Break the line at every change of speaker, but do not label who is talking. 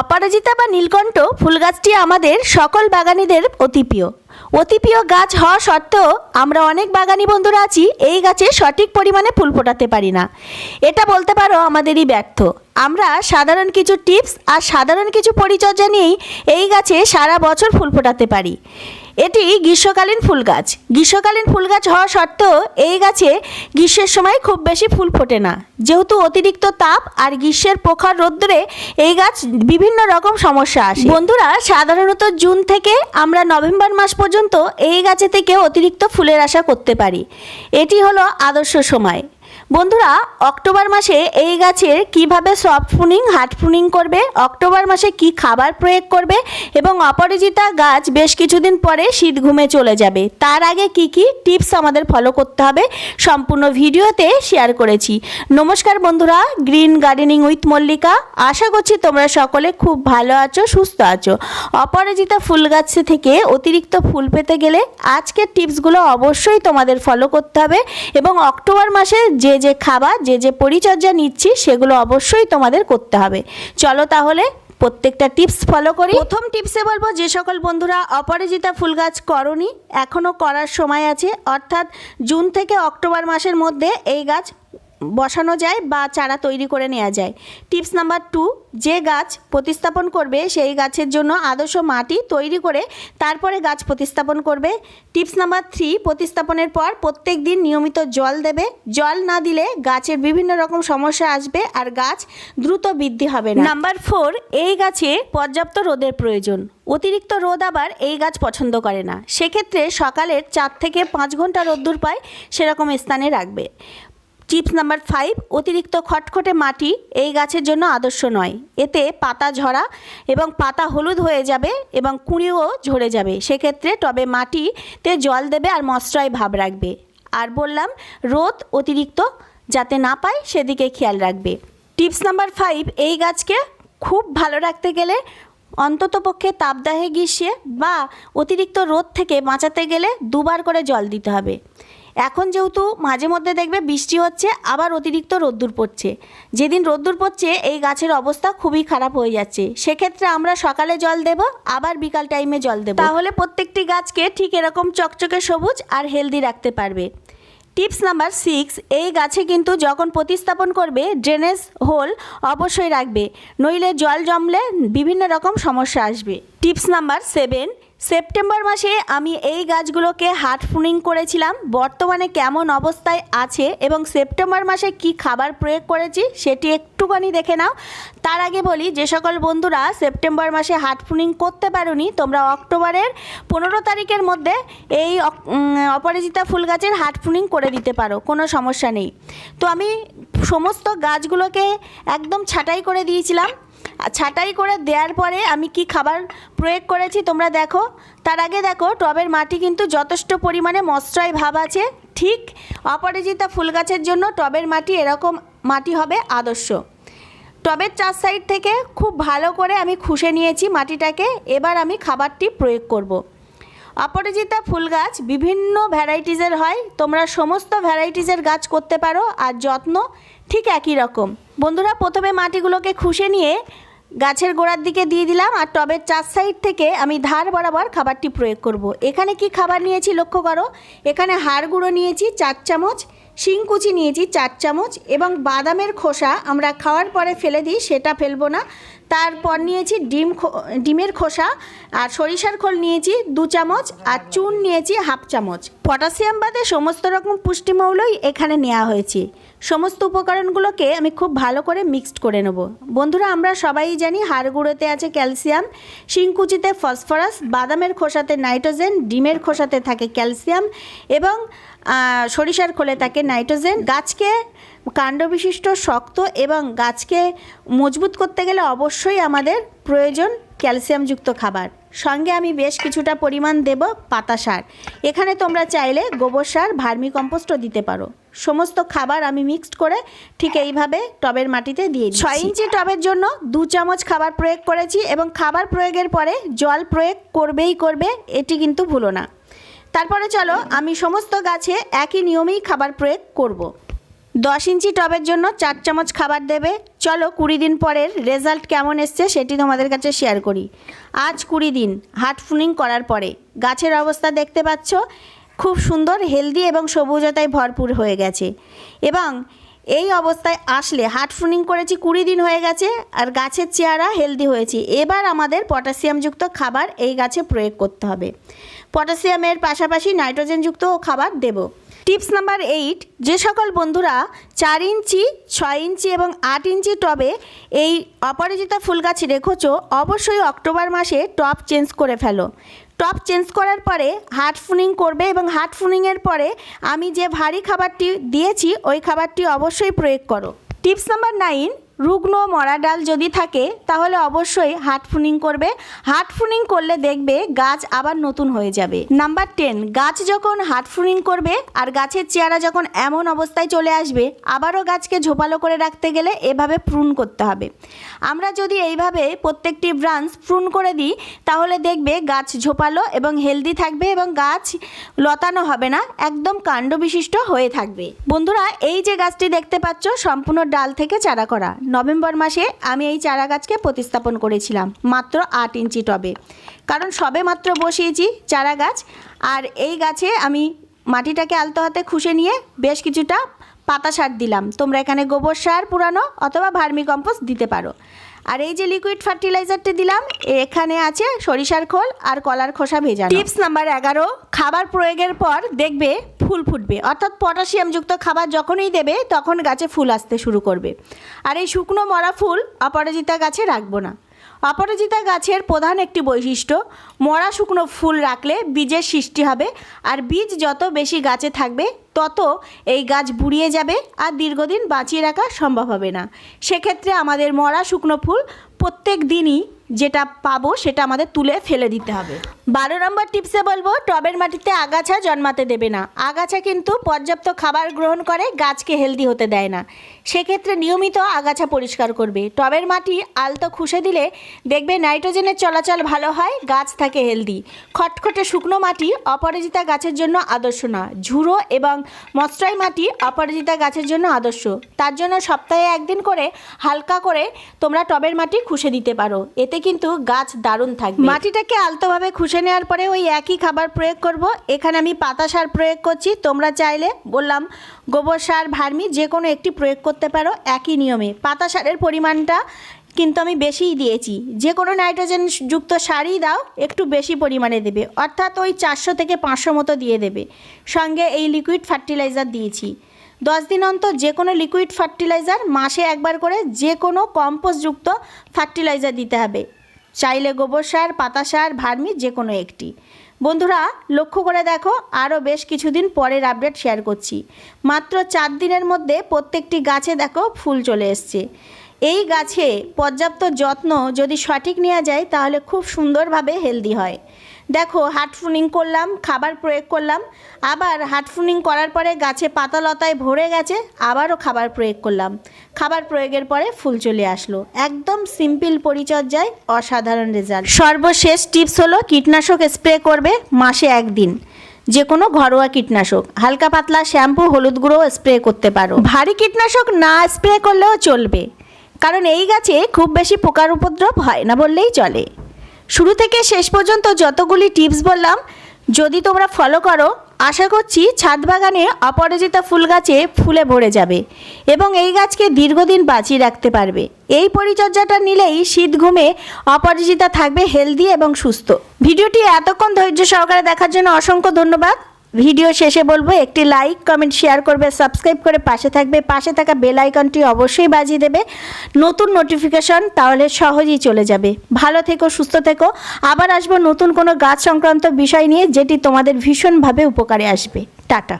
অপরাজিতা বা নীলকণ্ঠ ফুল গাছটি আমাদের সকল বাগানিদের অতিপ্রিয় অতিপ্রিয় অতি প্রিয় গাছ হওয়া সত্ত্বেও আমরা অনেক বাগানি বন্ধুরা আছি, এই গাছে সঠিক পরিমাণে ফুল ফোটাতে পারি না। এটা বলতে পারো আমাদেরই ব্যর্থ। আমরা সাধারণ কিছু টিপস আর সাধারণ কিছু পরিচর্যা নিয়েই এই গাছে সারা বছর ফুল ফোটাতে পারি। এটি গ্রীষ্মকালীন ফুল গাছ। গ্রীষ্মকালীন ফুল গাছ হওয়া সত্ত্বেও এই গাছে গ্রীষ্মের সময় খুব বেশি ফুল ফোটে না। যেহেতু অতিরিক্ত তাপ আর গ্রীষ্মের প্রখর রোদ্দুরে এই গাছ বিভিন্ন রকম সমস্যা আসে। বন্ধুরা, সাধারণত জুন থেকে আমরা নভেম্বর মাস পর্যন্ত এই গাছে থেকে অতিরিক্ত ফুলের আশা করতে পারি। এটি হলো আদর্শ সময়। বন্ধুরা, অক্টোবর মাসে এই গাছের কীভাবে সফট ফুনিং হার্ড প্রুনিং করবে, অক্টোবর মাসে কি খাবার প্রয়োগ করবে এবং অপরাজিতা গাছ বেশ কিছুদিন পরে শীত ঘুমে চলে যাবে। তার আগে কি কি টিপস আমাদের ফলো করতে হবে সম্পূর্ণ ভিডিওতে শেয়ার করেছি। নমস্কার বন্ধুরা গ্রিন গার্ডেনিং উইথ মল্লিকা আশা করছি তোমরা সকলে খুব ভালো আছো, সুস্থ আছো। অপরাজিতা ফুল গাছ থেকে অতিরিক্ত ফুল পেতে গেলে আজকের টিপসগুলো অবশ্যই তোমাদের ফলো করতে হবে এবং অক্টোবর মাসে যে যে খাবার, যে যে পরিচর্যা নিচ্ছি, সেগুলো অবশ্যই তোমাদের করতে হবে। চলো তাহলে প্রত্যেকটা টিপস ফলো করি। প্রথম টিপসে বলব, যে সকল বন্ধুরা অপরাজিতা ফুল গাছ করনি এখনও করার সময় আছে। অর্থাৎ জুন থেকে অক্টোবর মাসের মধ্যে এই গাছ বসানো যায় বা চারা তৈরি করে নেওয়া যায়। টিপস নাম্বার টু, যে গাছ প্রতিস্থাপন করবে সেই গাছের জন্য আদর্শ মাটি তৈরি করে তারপরে গাছ প্রতিস্থাপন করবে। টিপস নাম্বার থ্রি, প্রতিস্থাপনের পর প্রত্যেক দিন নিয়মিত জল দেবে। জল না দিলে গাছের বিভিন্ন রকম সমস্যা আসবে আর গাছ দ্রুত বৃদ্ধি হবে না। নাম্বার ফোর, এই গাছে পর্যাপ্ত রোদের প্রয়োজন। অতিরিক্ত রোদ আবার এই গাছ পছন্দ করে না। সেক্ষেত্রে সকালের চার থেকে পাঁচ ঘণ্টা রোদ্দুর পায়, সেরকম স্থানে রাখবে। টিপস নাম্বার ফাইভ, অতিরিক্ত খটখটে মাটি এই গাছের জন্য আদর্শ নয়। এতে পাতা ঝরা এবং পাতা হলুদ হয়ে যাবে এবং কুঁড়িও ঝরে যাবে। সেক্ষেত্রে টবে মাটিতে জল দেবে আর মশরায় ভাব রাখবে। আর বললাম, রোদ অতিরিক্ত যাতে না পায় সেদিকে খেয়াল রাখবে। টিপস নাম্বার ফাইভ, এই গাছকে খুব ভালো রাখতে গেলে অন্ততপক্ষে তাপদাহে গ্রীষ্মে বা অতিরিক্ত রোদ থেকে বাঁচাতে গেলে দুবার করে জল দিতে হবে। এখন যেহেতু মাঝে মধ্যে দেখবে বৃষ্টি হচ্ছে, আবার অতিরিক্ত রোদ্দুর পড়ছে। যেদিন রোদ্দুর পড়ছে, এই গাছের অবস্থা খুবই খারাপ হয়ে যাচ্ছে। সেক্ষেত্রে আমরা সকালে জল দেব, আবার বিকাল টাইমে জল দেব। তাহলে প্রত্যেকটি গাছকে ঠিক এরকম চকচকে সবুজ আর হেলদি রাখতে পারবে। টিপস নাম্বার সিক্স, এই গাছে কিন্তু যখন প্রতিস্থাপন করবে, ড্রেনেজ হোল অবশ্যই রাখবে। নইলে জল জমলে বিভিন্ন রকম সমস্যা আসবে। টিপস নাম্বার সেভেন সেপ্টেম্বর মাসে আমি এই গাছগুলোকে হাট করেছিলাম। বর্তমানে কেমন অবস্থায় আছে এবং সেপ্টেম্বর মাসে কি খাবার প্রয়োগ করেছি সেটি একটুখানি দেখে নাও। তার আগে বলি, যে সকল বন্ধুরা সেপ্টেম্বর মাসে হাট করতে পারোনি, তোমরা অক্টোবরের পনেরো তারিখের মধ্যে এই অপরাজিতা ফুল গাছের হাট করে দিতে পারো, কোনো সমস্যা নেই। তো আমি সমস্ত গাছগুলোকে একদম ছাঁটাই করে দিয়েছিলাম। ছাঁটাই করে দেওয়ার পরে আমি কি খাবার প্রয়োগ করেছি তোমরা দেখো। তার আগে দেখো, টবের মাটি কিন্তু যথেষ্ট পরিমাণে মশরায় ভাব আছে। ঠিক অপরাজিতা ফুল গাছের জন্য টবের মাটি এরকম মাটি হবে আদর্শ। টবের চার সাইড থেকে খুব ভালো করে আমি খুশে নিয়েছি মাটিটাকে। এবার আমি খাবারটি প্রয়োগ করব। অপরাজিতা ফুল গাছ বিভিন্ন ভ্যারাইটিজের হয়। তোমরা সমস্ত ভ্যারাইটিজের গাছ করতে পারো আর যত্ন ঠিক একই রকম। বন্ধুরা, প্রথমে মাটিগুলোকে খুশে নিয়ে গাছের গোড়ার দিকে দিয়ে দিলাম আর টবের চার সাইড থেকে আমি ধার বরাবর খাবারটি প্রয়োগ করব। এখানে কি খাবার নিয়েছি লক্ষ্য করো এখানে হাড় গুঁড়ো নিয়েছি চার চামচ শিংকুচি নিয়েছি চার চামচ এবং বাদামের খোসা আমরা খাওয়ার পরে ফেলে দিই, সেটা ফেলব না তারপর নিয়েছি ডিম ডিমের খোসা, আর সরিষার খোল নিয়েছি দু চামচ, আর চুন নিয়েছি হাফ চামচ। পটাশিয়াম বাদে সমস্ত রকম পুষ্টিমৌলই এখানে নেওয়া হয়েছে। সমস্ত উপকরণগুলোকে আমি খুব ভালো করে মিক্সড করে নেব। বন্ধুরা, আমরা সবাই জানি হাড় গুঁড়োতে আছে ক্যালসিয়াম, শিংকুচিতে ফসফরাস, বাদামের খোসাতে নাইট্রোজেন, ডিমের খোসাতে থাকে ক্যালসিয়াম এবং সরিষার খোলে থাকে নাইট্রোজেন। গাছকে কাণ্ডবিশিষ্ট, শক্ত এবং গাছকে মজবুত করতে গেলে অবশ্যই আমাদের প্রয়োজন ক্যালসিয়ামযুক্ত খাবার। সঙ্গে আমি বেশ কিছুটা পরিমাণ দেব পাতা সার। এখানে তোমরা চাইলে গোবর সার ভার্মি কম্পোস্টও দিতে পারো। সমস্ত খাবার আমি মিক্সড করে ঠিক এইভাবে টবের মাটিতে দিয়ে দিই ছয় ইঞ্চি টবের জন্য দু চামচ খাবার প্রয়োগ করেছি এবং খাবার প্রয়োগের পরে জল প্রয়োগ করবেই করবে, এটি কিন্তু ভুলো না। তারপরে চলো আমি সমস্ত গাছে একই নিয়মেই খাবার প্রয়োগ করব। দশ ইঞ্চি টবের জন্য চার চামচ খাবার দেবে। চলো কুড়ি দিন পরের রেজাল্ট কেমন এসছে সেটি তোমাদের কাছে শেয়ার করি। আজ কুড়ি দিন হার্ট ফুনিং করার পরে। গাছের অবস্থা দেখতে পাচ্ছ, খুব সুন্দর, হেলদি এবং সবুজতায় ভরপুর হয়ে গেছে। এবং এই অবস্থায় আসলে হার্ট করেছি কুড়ি দিন হয়ে গেছে, আর গাছের চেহারা হেলদি হয়েছে। এবার আমাদের পটাশিয়ামযুক্ত খাবার এই গাছে প্রয়োগ করতে হবে। পটাশিয়ামের পাশাপাশি নাইট্রোজেনযুক্ত খাবার দেব। টিপস নাম্বার এইট, যে সকল বন্ধুরা চার ইঞ্চি, ছয় ইঞ্চি এবং আট ইঞ্চি টবে এই অপরাজিতা ফুল গাছ রেখেছো, অবশ্যই অক্টোবর মাসে টব চেঞ্জ করে ফেলো। টপ চেঞ্জ করার পরে হার্ট ফুনিং করবে এবং হার্ট ফুনিংয়ের পরে আমি যে ভারী খাবারটি দিয়েছি, ওই খাবারটি অবশ্যই প্রয়োগ করো। টিপস নাম্বার নাইন রুগ্ন মরা ডাল যদি থাকে, তাহলে অবশ্যই হার্ট ফুনিং করবে। হার্ট ফুনিং করলে দেখবে গাছ আবার নতুন হয়ে যাবে। নাম্বার টেন, গাছ যখন হার্ট ফুনিং করবে আর গাছের চেহারা যখন এমন অবস্থায় চলে আসবে, আবারও গাছকে ঝোপালো করে রাখতে গেলে এভাবে প্রুন করতে হবে। আমরা যদি এইভাবে প্রত্যেকটি ব্রাঞ্চ প্রুন করে দিই, তাহলে দেখবে গাছ ঝোপালো এবং হেলদি থাকবে এবং গাছ লতানো হবে না, একদম কাণ্ড বিশিষ্ট হয়ে থাকবে। বন্ধুরা, এই যে গাছটি দেখতে পাচ্ছ, সম্পূর্ণ ডাল থেকে চারা করা। নভেম্বর মাসে আমি এই চারা গাছকে প্রতিস্থাপন করেছিলাম, মাত্র আট ইঞ্চি টবে। কারণ সবে মাত্র বসিয়েছি চারা গাছ আর এই গাছে আমি মাটিটাকে আলতো হাতে খুশে নিয়ে বেশ কিছুটা পাতা সার দিলাম। তোমরা এখানে গোবর সার, পুরানো অথবা ভার্মি কম্পোস্ট দিতে পারো। আর এই যে লিকুইড ফার্টিলাইজারটি দিলাম, এখানে আছে সরিষার খোল আর কলার খোসা ভেজা টিপস নাম্বার এগারো, খাবার প্রয়োগের পর দেখবে ফুল ফুটবে। অর্থাৎ পটাশিয়ামযুক্ত খাবার যখনই দেবে, তখন গাছে ফুল আসতে শুরু করবে। আর এই শুকনো মরা ফুল অপরাজিতা গাছে রাখব না। অপরাজিতা গাছের প্রধান একটি বৈশিষ্ট্য, মরা শুকনো ফুল রাখলে বীজের সৃষ্টি হবে আর বীজ যত বেশি গাছে থাকবে, তত এই গাছ বুড়িয়ে যাবে আর দীর্ঘদিন বাঁচিয়ে রাখা সম্ভব হবে না। সেক্ষেত্রে আমাদের মরা শুকনো ফুল প্রত্যেক দিনই যেটা পাবো সেটা আমাদের তুলে ফেলে দিতে হবে। বারো নম্বর টিপসে বলব, টবের মাটিতে আগাছা জন্মাতে দেবে না। আগাছা কিন্তু পর্যাপ্ত খাবার গ্রহণ করে, গাছকে হেলদি হতে দেয় না। সেক্ষেত্রে নিয়মিত আগাছা পরিষ্কার করবে। টবের মাটি আলতো খুশে দিলে দেখবে নাইট্রোজেনের চলাচল ভালো হয়, গাছ থাকে হেলদি খটখটে শুকনো মাটি অপরাজিতা গাছের জন্য আদর্শ না। ঝুড়ো এবং মশরাই মাটি অপরাজিতা গাছের জন্য আদর্শ। তার জন্য সপ্তাহে একদিন করে হালকা করে তোমরা টবের মাটি খুশে দিতে পারো। এতে কিন্তু গাছ দারুণ থাকবে। মাটিটাকে আলতোভাবে খুশে নেওয়ার পরে ওই একই খাবার প্রয়োগ করব। এখানে আমি পাতা সার প্রয়োগ করছি। তোমরা চাইলে, বললাম, গোবর সার, ভার্মি যে কোনো একটি প্রয়োগ করতে পারো একই নিয়মে। পাতা সারের পরিমাণটা কিন্তু আমি বেশিই দিয়েছি। যে কোনো নাইট্রোজেন যুক্ত সারই দাও, একটু বেশি পরিমাণে দেবে। অর্থাৎ ওই চারশো থেকে পাঁচশো মতো দিয়ে দেবে। সঙ্গে এই লিকুইড ফার্টিলাইজার দিয়েছি। দশ দিন অন্তর যে কোনো লিকুইড ফার্টিলাইজার মাসে একবার করে যে কোনো কম্পোস্টযুক্ত ফার্টিলাইজার দিতে হবে। চাইলে গোবর সার, পাতা সার, ভার্মি যে কোনো একটি। বন্ধুরা, লক্ষ্য করে দেখো, আরও বেশ কিছুদিন পরের আপডেট শেয়ার করছি। মাত্র চার দিনের মধ্যে প্রত্যেকটি গাছে দেখো ফুল চলে এসছে। এই গাছে পর্যাপ্ত যত্ন যদি সঠিক নেওয়া যায়, তাহলে খুব সুন্দরভাবে হেলদি হয়। দেখো হার্টফুনিং করলাম, খাবার প্রয়োগ করলাম, আবার হার্টফুনিং করার পরে গাছে পাতালতায় ভরে গেছে, আবারও খাবার প্রয়োগ করলাম। খাবার প্রয়োগের পরে ফুল চলে আসলো। একদম সিম্পল পরিচর্যায় অসাধারণ রেজাল্ট সর্বশেষ টিপস হলো, কীটনাশক স্প্রে করবে মাসে একদিন। যে কোনো ঘরোয়া কীটনাশক। হালকা পাতলা শ্যাম্পু হলুদ গুঁড়ো স্প্রে করতে পারো। ভারী কীটনাশক না স্প্রে করলেও চলবে। কারণ এই গাছে খুব বেশি পোকার উপদ্রব হয় না বললেই চলে। শুরু থেকে শেষ পর্যন্ত যতগুলি টিপস বললাম, যদি তোমরা ফলো করো, আশা করছি ছাদ বাগানে অপরাজিতা ফুল গাছে ফুলে ভরে যাবে এবং এই গাছকে দীর্ঘদিন বাঁচিয়ে রাখতে পারবে। এই পরিচর্যাটা নিলেই শীত ঘুমে অপরাজিতা থাকবে হেলদি এবং সুস্থ। ভিডিওটি এতক্ষণ ধৈর্য সহকারে দেখার জন্য অসংখ্য ধন্যবাদ। ভিডিও শেষে বলব, একটি লাইক কমেন্ট শেয়ার করবে সাবস্ক্রাইব করে পাশে থাকবে। পাশে থাকা বেল আইকনটি অবশ্যই বাজিয়ে দেবে। নতুন নোটিফিকেশন তাহলে সহজেই চলে যাবে। ভালো থেকো, সুস্থ থেকো। আবার আসব নতুন কোনো গাছ সংক্রান্ত বিষয় নিয়ে, যেটি তোমাদের ভীষণভাবে উপকারে আসবে। টাটা।